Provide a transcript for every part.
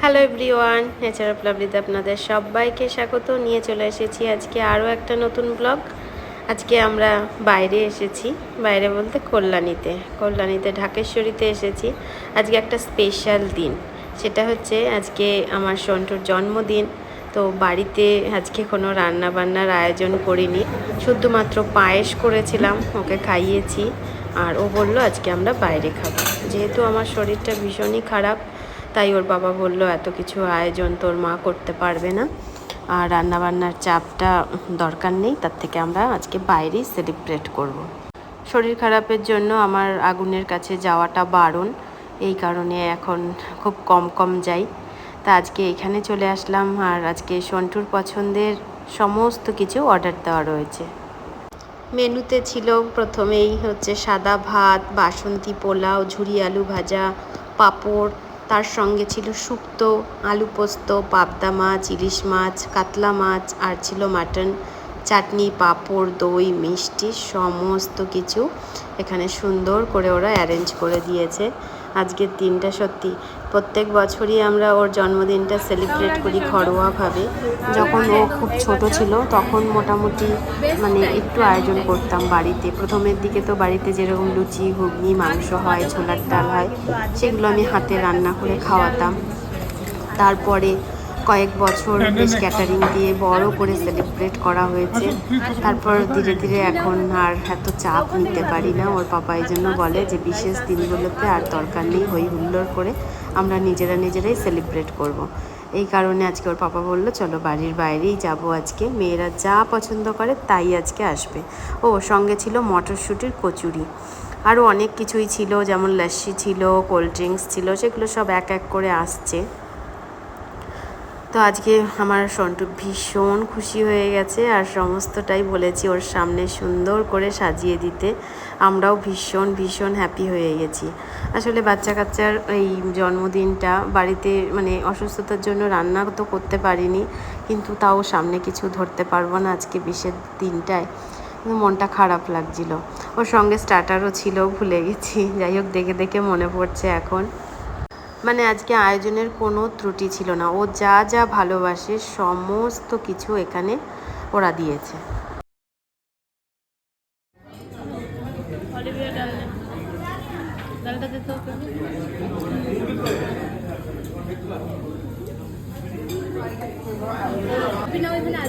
Hello everyone nature of লাভলিতে আপনাদের সবাইকে স্বাগত। নিয়ে চলে এসেছি আজকে আরও একটা নতুন ব্লগ আজকে আমরা বাইরে এসেছি, বাইরে বলতে কল্যাণীতে। কল্যাণীতে, ঢাকেশ্বরীতে এসেছি। আজকে একটা স্পেশাল দিন। সেটা হচ্ছে আজকে আমার সন্টুর জন্মদিন। তো বাড়িতে আজকে কোনো রান্না বান্নার আয়োজন করিনি। শুধুমাত্র পায়েস করেছিলাম, ওকে খাইয়েছি। আর ও বলল, আজকে আমরা বাইরে খাব। যেহেতু আমার শরীরটা ভীষণই খারাপ তাই ওর বাবা বলল, এত কিছু আয়োজন তোর মা করতে পারবে না। আর রান্নাবান্নার চাপটা দরকার নেই, তার থেকে আমরা আজকে বাইরেই সেলিব্রেট করব। শরীর খারাপের জন্য আমার আগুনের কাছে যাওয়াটা বারণ। এই কারণে এখন খুব কম কম যাই। তা আজকে এখানে চলে আসলাম, আর আজকে সন্টুর পছন্দের সমস্ত কিছু অর্ডার দেওয়া রয়েছে। মেনুতে ছিল প্রথমেই হচ্ছে সাদা ভাত, বাসন্তী পোলাও, ঝুরি আলু ভাজা, পাঁপড় তার সঙ্গে ছিল শুক্তো, আলু পোস্ত, পাবদা মাছ, ইলিশ মাছ, কাতলা মাছ, আর ছিল মাটন, চাটনি, পাঁপড়, দই, মিষ্টি, সমস্ত কিছু এখানে সুন্দর করে ওরা অ্যারেঞ্জ করে দিয়েছে। আজকের দিনটা সত্যি প্রত্যেক বছরই আমরা ওর জন্মদিনটা সেলিব্রেট করি ঘরোয়াভাবে। যখন ও খুব ছোট ছিল, তখন মোটামুটি মানে একটু আয়োজন করতাম বাড়িতে। প্রথমের দিকে তো বাড়িতে যেরকম লুচি, ঘুগনি, মাংস হয়, ছোলার ডাল হয়, সেগুলো আমি হাতে রান্না করে খাওয়াতাম। তারপরে কয়েক বছর বেশ ক্যাটারিং দিয়ে বড় করে সেলিব্রেট করা হয়েছে। তারপর ধীরে ধীরে এখন আর এত চাপ নিতে পারি না। ওর পাপা এই জন্য বলে যে বিশেষ দিনগুলোতে আর দরকার নেই হই হুল্লোড় করে আমরা নিজেরা নিজেরাই সেলিব্রেট করব। এই কারণে আজকে ওর পাপা বলল চলো বাড়ির বাইরেই যাব আজকে। মেয়েরা যা পছন্দ করে তাই আজকে আসবে। ও সঙ্গে ছিল মটরশুঁটির কচুরি। আরও অনেক কিছুই ছিল যেমন লস্যি ছিল কোল্ড ড্রিঙ্কস ছিল সেগুলো সব এক এক করে আসছে। তো আজকে আমার সন্টু ভীষণ খুশি হয়ে গেছে আর সমস্তটাই বলেছি ওর সামনে সুন্দর করে সাজিয়ে দিতে। আমরাও ভীষণ ভীষণ হ্যাপি হয়ে গেছি। আসলে বাচ্চা কাচ্চার এই জন্মদিনটা বাড়িতে মানে অসুস্থতার জন্য রান্না তো করতে পারিনি, কিন্তু তাও সামনে কিছু ধরতে পারব না আজকে বিশেষ দিনটায়। মনটা খারাপ লাগছিল। ওর সঙ্গে স্টার্টারও ছিল, ভুলে গেছি। যাই হোক, দেখে দেখে মনে পড়ছে এখন। মানে আজকে আয়োজনের কোনো ত্রুটি ছিল না। ও যা যা ভালোবাসে, সমস্ত কিছু এখানে ওরা দিয়েছে। ডাল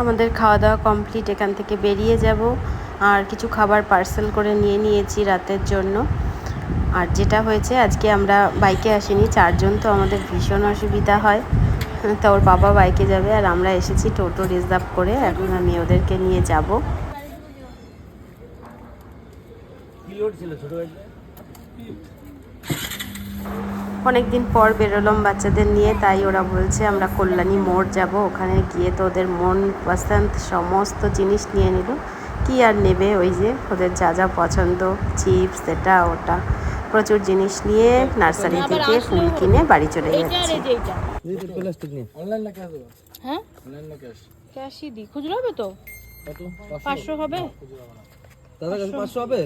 আমাদের খাওয়া দাওয়া কমপ্লিট এখান থেকে বেরিয়ে যাব। আর কিছু খাবার পার্সেল করে নিয়ে নিয়েছি রাতের জন্য। আর যেটা হয়েছে, আজকে আমরা বাইকে আসিনি। চারজন তো আমাদের ভীষণ অসুবিধা হয়। তা ওর বাবা বাইকে যাবে। আর আমরা এসেছি টোটো রিজার্ভ করে। এখন আমি ওদেরকে নিয়ে যাব। ছিল অনেক দিন পর বেরোলাম বাচ্চাদের নিয়ে তাই ওরা বলছে আমরা কল্যাণী মোড় যাব ওখানে গিয়ে তো ওদের মন পছন্দ সমস্ত জিনিস নিয়ে নিল কি আর নেবে ওই যে ওদের যা যা পছন্দ চিপস এটা ওটা। প্রচুর জিনিস নিয়ে নার্সারি থেকে ফুল কিনে বাড়ি চলে যাচ্ছে। এই যে এইটা প্লাস্টিক নিয়ে। অনলাইন না কেন হ্যাঁ? ক্যাশই খুচরো হবে তো? পাঁচশো। হবে? দাদা কাছে পাঁচশো হবে?